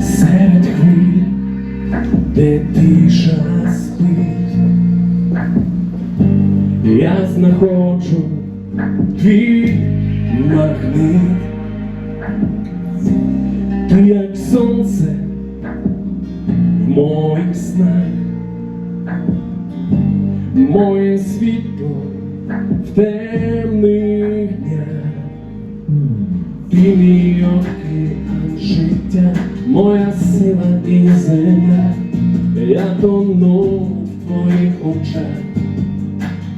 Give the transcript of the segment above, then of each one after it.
Серед хвиль, де тиша спить, я знаходжу твій магнит, ти як сонце моїх снах, моє світло в темних днях. Ти мій океан життя, моя сила і земля, я тону в твоїх очах,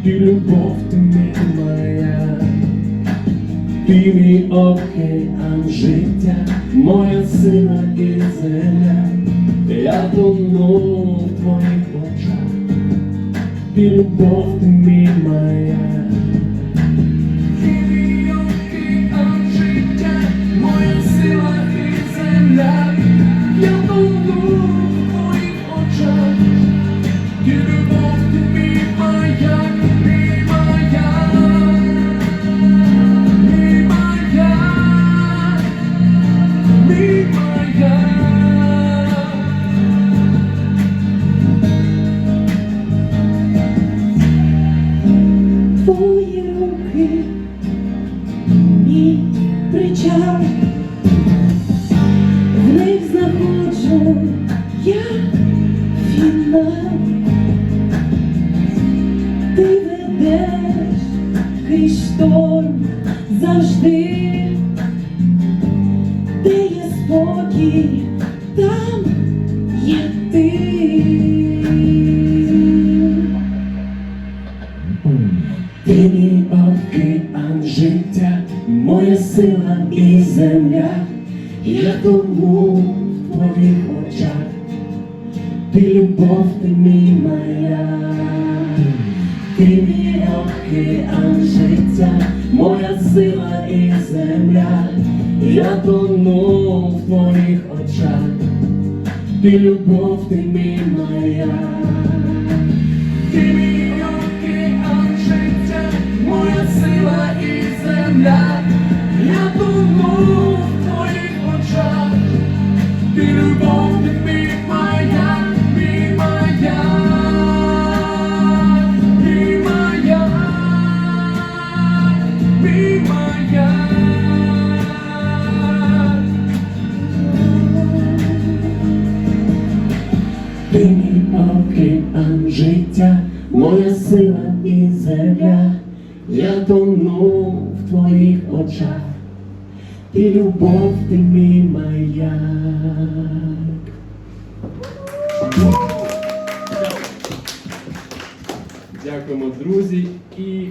ти любов, ти моя, ти мій океан життя, моя сила і земля, я тону в твоїх очах, ти любов, ти мій моя. Причал, в них знаходжу я фінал. Ти ведеш крізь шторм завжди, де є спокій, моя сила і земля, я тому в твоїх очах, ти любов, ти мій моя, ти мій океан життя, моя сила і земля, я тону в твоїх очах, ти любов, ти мій моя. Ти мій Ти мій океан життя, моя сила і земля, я тону в твоїх очах, ти любов, ти мій маяк. Дякуємо, друзі. І